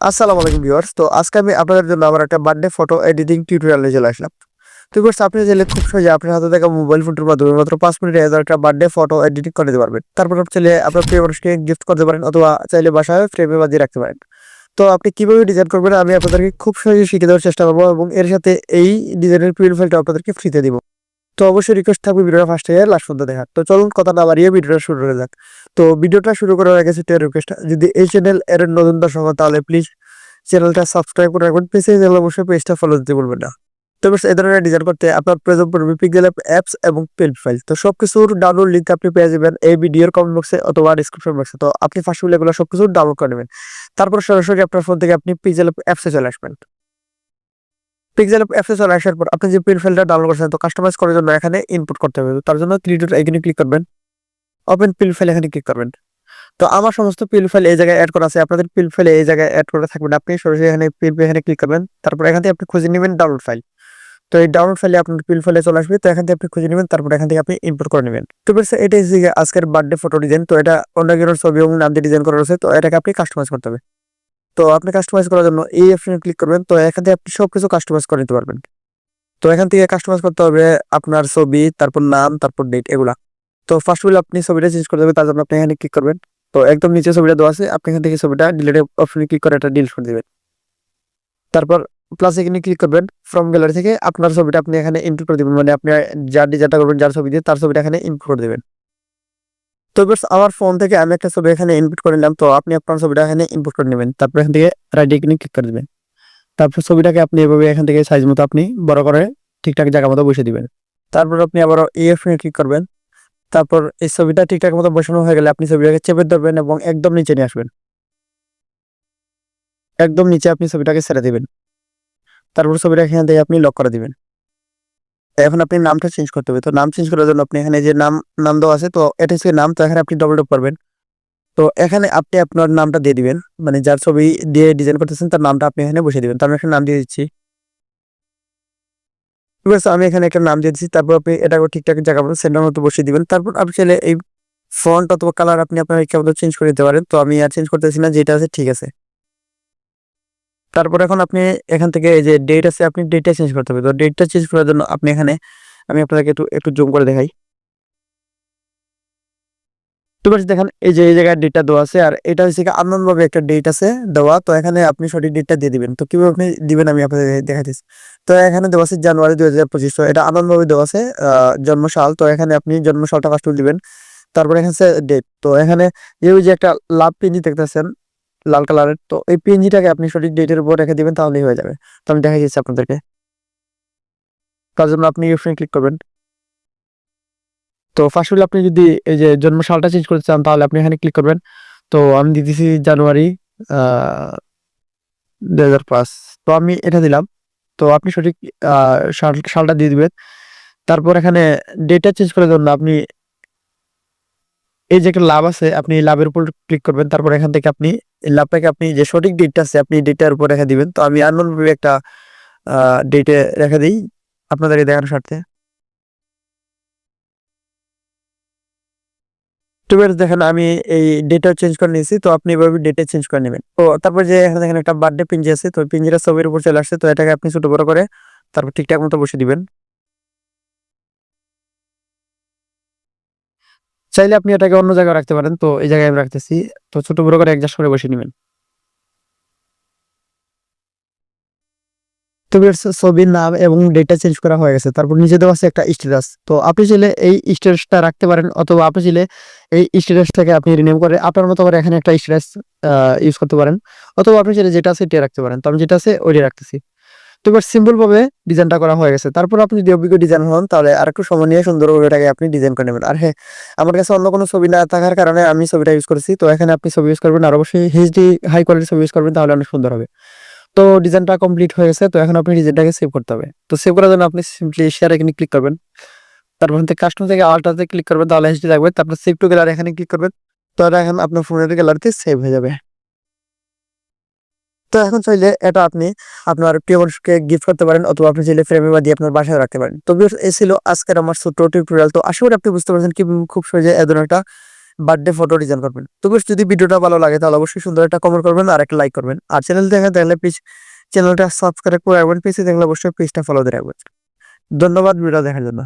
আসসালামু আলাইকুম ভিউয়ার্স। তো আজকে আমি আপনাদের জন্য আমার একটা বার্থডে ফটো এডিটিং টিউটোরিয়ালে চলে আসলাম। তো ভিউয়ার্স, আপনি চাইলে খুব সহজে আপনার হাতে থাকা মোবাইল ফোনটির মাধ্যমে মাত্র পাঁচ মিনিটে একটা বার্থডে ফটো এডিটিং করে দিতে পারবেন। তারপর আপনি চাইলে আপনার প্রিয় মানুষকে গিফট করতে পারেন অথবা চাইলে বাসায় ফ্রেমে বাজিয়ে রাখতে পারেন। তো আপনি কীভাবে ডিজাইন করবেন আমি আপনাদেরকে খুব সহজে শিখে দেওয়ার চেষ্টা করব এবং এর সাথে এই ডিজাইনের প্রিন্ট ফাইলটা আপনাদেরকে ফ্রিতে দিব। তো অবশ্যই রিকোয়েস্ট থাকবে ভিডিওটা ফার্স্ট থেকে লাস্ট পর্যন্ত দেখার। তো চলুন কথা না বাড়িয়ে ভিডিওটা শুরু করে যাক। তো ভিডিওটা শুরু করার আগে সেটা রিকোয়েস্ট যদি এই চ্যানেল এর নতুন দর্শক তাহলে প্লিজ চ্যানেলটা সাবস্ক্রাইব করে রাখবেন। পেজে চ্যানেল অবশ্যই পেজটা ফলো দিতে বলবেন না। তো বেশ, এই ধরনের ডিজাইন করতে আপনার প্রয়োজন পড়বে পিক্সেল অ্যাপস এবং পেল ফাইল তো সব কিছুর ডাউনলোড লিঙ্ক আপনি পেয়ে যাবেন এই ভিডিওর কমেন্ট বক্সে অথবা ডিসক্রিপশন বক্সে তো আপনি ফার্স্ট এগুলো সব কিছু ডাউনলোড করে নেবেন। তারপর সরাসরি আপনার ফোন থেকে আপনি পিক্সেল অ্যাপসে চলে আসবেন। পিক্সেল অ্যাপসে চলে আসার পর আপনি যে পিন ফাইলটা ডাউনলোড করছেন, তো কাস্টমাইজ করার জন্য এখানে ইনপুট করতে হবে। তার জন্য থ্রি ডট এখানে ক্লিক করবেন। ওপেন পিল ফাইল এখানে ক্লিক করবেন। তো আমার সমস্ত পিল ফাইল এই জায়গায় অ্যাড করা আছে। আপনাদের পিল ফাইল এই জায়গায় অ্যাড করে থাকবেন। আপনি সরাসরি এখানে পিল এখানে ক্লিক করবেন। তারপর এখান থেকে আপনি খুঁজে নেবেন ডাউনলোড ফাইল তো এই ডাউনলোড ফাইলে আপনার পিল ফাইলে চলে আসবে। তো এখান থেকে আপনি খুঁজে নেবেন। তারপর এখান থেকে আপনি ইনপুট করে নেবেন। তো বেশ এটা হচ্ছে গিয়ে আজকের বার্থডে ফটো ডিজাইন তো এটা অন্য ছবি এবং নাম দিয়ে ডিজাইন করা আছে তো এটাকে আপনি কাস্টমাইজ করতে হবে। তো আপনি কাস্টমাইজ করার জন্য এই অপশনে ক্লিক করবেন। তো এখান থেকে আপনি সবকিছু কাস্টমাইজ করে নিতে পারবেন। তো এখান থেকে কাস্টমাইজ করতে হবে আপনার ছবি, তারপর নাম, তারপর ডেট এগুলা। তো ফার্স্ট অফ আপনি ছবিটা চেঞ্জ করে দেবেন তার জন্য আপনি এখানে ক্লিক করবেন। তো একদম নিচে ছবিটা দেওয়া আছে, আপনি এখান থেকে ছবিটা ডিলিট অপশনে ক্লিক করে এটা ডিলিট করে দেবেন। তারপর প্লাস এখানে ক্লিক করবেন ফ্রম গ্যালারি থেকে আপনার ছবিটা আপনি এখানে ইনপুট করে দিবেন। মানে আপনি যার ডিজাইনটা করবেন, যার ছবি দিয়ে তার ছবিটা এখানে ইনপুট করে দিবেন। তো এবার আমার ফোন থেকে আমি একটা ছবি এখানে ইনপুট করে নিলাম। তো আপনি আপনার ছবিটা এখানে ইনপুট করে নেবেন। তারপর এখান থেকে রাইট এখানে ক্লিক করে দিবেন। তারপর ছবিটাকে আপনি এভাবে এখান থেকে সাইজ মতো আপনি বড় করে ঠিকঠাক জায়গা মতো বসে দিবেন। তারপর আপনি আবার অপশনে ক্লিক করবেন। তারপর এই ছবিটা ঠিকঠাক মতো বসানো হয়ে গেলে আপনি ছবিটাকে চেপে ধরবেন এবং একদম নিচে নিয়ে আসবেন। একদম নিচে আপনি ছবিটাকে ছেড়ে দিবেন। তারপর ছবিটা এখান থেকে আপনি লক করে দিবেন। এখন আপনি নামটা চেঞ্জ করতে হবে। তো নাম চেঞ্জ করার জন্য আপনি এখানে যে নাম নাম দেওয়া আছে, তো এটা হচ্ছে নাম, তো এখানে আপনি ডবল টপ করবেন। তো এখানে আপনি আপনার নামটা দিয়ে দিবেন মানে যার ছবি দিয়ে ডিজাইন করতেছেন, তার নামটা আপনি এখানে বসিয়ে দিবেন। তার একটা নাম দিয়ে দিচ্ছি। ঠিক আছে, আমি এখানে একটা নাম দিয়ে দিচ্ছি, তারপর আপনি এটাকে ঠিকঠাক জায়গা মতো সেন্টার মতো বসিয়ে দিবেন। তারপর আপনি চাইলে এই ফন্ট অথবা কালার আপনি আপনার ইচ্ছা মতো চেঞ্জ করে দিতে পারেন। তো আমি আর চেঞ্জ করতেছি না, যেটা আছে ঠিক আছে। তারপর এখন আপনি এখান থেকে এই যে ডেট আছে, আপনি ডেটটা চেঞ্জ করতে হবে। তো ডেটটা চেঞ্জ করার জন্য আপনি এখানে, আমি আপনাকে একটু একটু জুম করে দেখাই। তো দেখেন, এই যে, এই জায়গায় ডেটটা দেওয়া আছে, আর এটা হচ্ছে কি ভাবে একটা ডেট আছে দেওয়া। তো এখানে আপনি সঠিক ডেটটা দিয়ে দিবেন। তো কীভাবে আপনি দিবেন আমি আপনাদের দেখাইতেছি। তো এখানে দেওয়া আছে জানুয়ারি দুই হাজার পঁচিশ। তো এটা ভাবে দেওয়া আছে জন্মসাল। তো এখানে আপনি জন্মসালটা ফার্স্ট দিবেন। তারপরে এখানে ডেট তো এখানে ওই যে একটা লাভ পিঞ্জি দেখতেছেন লাল কালারের। তো এই পিএনজিটাকে আপনি সঠিক ডেটের উপর রেখে দিবেন, তাহলেই হয়ে যাবে। তো আমি দেখাই দিচ্ছি আপনাদেরকে। তার জন্য আপনি অপশনে ক্লিক করবেন। তো ফার্স্ট হলে আপনি যদি এই যে জন্ম সালটা চেঞ্জ করতে চান, তাহলে আপনি এখানে ক্লিক করবেন। তো আমি দিতেছি জানুয়ারি দুই হাজার পাঁচ। তো আমি এটা দিলাম। তো আপনি সঠিক সালটা দিয়ে দিবেন। তারপর এখানে ডেটটা চেঞ্জ করার জন্য আপনি এই যে একটা লাভ আছে, আপনি লাভের উপর ক্লিক করবেন। তারপর এখান থেকে আপনি এই আপনি যে সঠিক ডেটটা আছে, আপনি ডেটার উপর রেখে দিবেন। তো আমি আননোন ভাবে একটা ডেটে রেখে দিই আপনাদেরকে দেখানোর স্বার্থে। বেশ, দেখেন আমি এই ডেটা চেঞ্জ করে নিয়েছি, তো আপনি এভাবে ডেটা চেঞ্জ করে নেবেন। তো তারপর যে এখানে দেখেন একটা বার্থডে পিঞ্জি আছে, তো পিঞ্জিরা ছবির উপর চলে আসছে, তো এটাকে আপনি ছোট বড় করে তারপর ঠিকঠাক মতো বসে দিবেন। চাইলে আপনি এটাকে অন্য জায়গায় রাখতে পারেন। তো এই জায়গায় আমি রাখতেছি। তো ছোট বড় করে অ্যাডজাস্ট করে বসে নেবেন। তো ছবির নাম এবং ডেটা চেঞ্জ করা হয়ে গেছে। তারপর নিচে দেওয়া আছে একটা স্ট্যাটাস তো আপনি চাইলে এই স্ট্যাটাসটা রাখতে পারেন অথবা আপনি চাইলে এই স্ট্যাটাসটাকে আপনি রিনেম করে আপনার মতো করে এখানে একটা স্ট্যাটাস ইউজ করতে পারেন। অথবা আপনি চাইলে যেটা আছে এটা রাখতে পারেন। তো আমি যেটা আছে ওইটা রাখতেছি। তো এবার সিম্পল ভাবে ডিজাইনটা করা হয়ে গেছে। তারপর আপনি যদি অভিজ্ঞ ডিজাইন হন, তাহলে আর একটু সময় নিয়ে সুন্দরভাবে এটাকে আপনি ডিজাইন করে নেবেন। আর হ্যাঁ আমার কাছে অন্য কোনো ছবি না থাকার কারণে আমি ছবিটা ইউজ করেছি। তো এখানে আপনি ছবি ইউজ করবেন, আর অবশ্যই এইচডি হাই কোয়ালিটি ছবি ইউজ করবেন, তাহলে অনেক সুন্দর হবে। তো ডিজাইনটা কমপ্লিট হয়ে গেছে, তো এখন আপনি ডিজাইনটাকে সেভ করতে হবে। তো সেভ করার জন্য আপনি সিম্পলি শেয়ার এখানে ক্লিক করবেন। তারপর থেকে কাস্টমার থেকে আল্টাতে ক্লিক করবেন, তাহলে এইচডি থাকবে। তারপর সেভ টু গ্যালারি এখানে ক্লিক করবেন। তো এখন আপনার ফোনের গ্যালারিতে সেভ হয়ে যাবে। তো এখন চাইলে এটা আপনি আপনার প্রিয় মানুষকে গিফট করতে পারেন অথবা আপনি চাইলে ফ্রেমে বা দিয়ে আপনার বাসায় রাখতে পারেন। তো এই ছিল আজকের আমার ছোট্ট টিউটোরিয়াল তো আশা করি আপনি বুঝতে পারছেন কি খুব সহজে এ ধরনের একটা বার্থডে ফটো ডিজাইন করবেন। তো যদি ভিডিওটা ভালো লাগে তাহলে অবশ্যই সুন্দর একটা কমেন্ট করবেন আর একটা লাইক করবেন। আর চ্যানেল দেখে তাহলে প্লিজ চ্যানেলটা সাবস্ক্রাইব করে রাখবেন। পেজে দেখলে অবশ্যই পেজটা ফলো দিয়ে রাখবেন। ধন্যবাদ ভিডিও দেখার জন্য।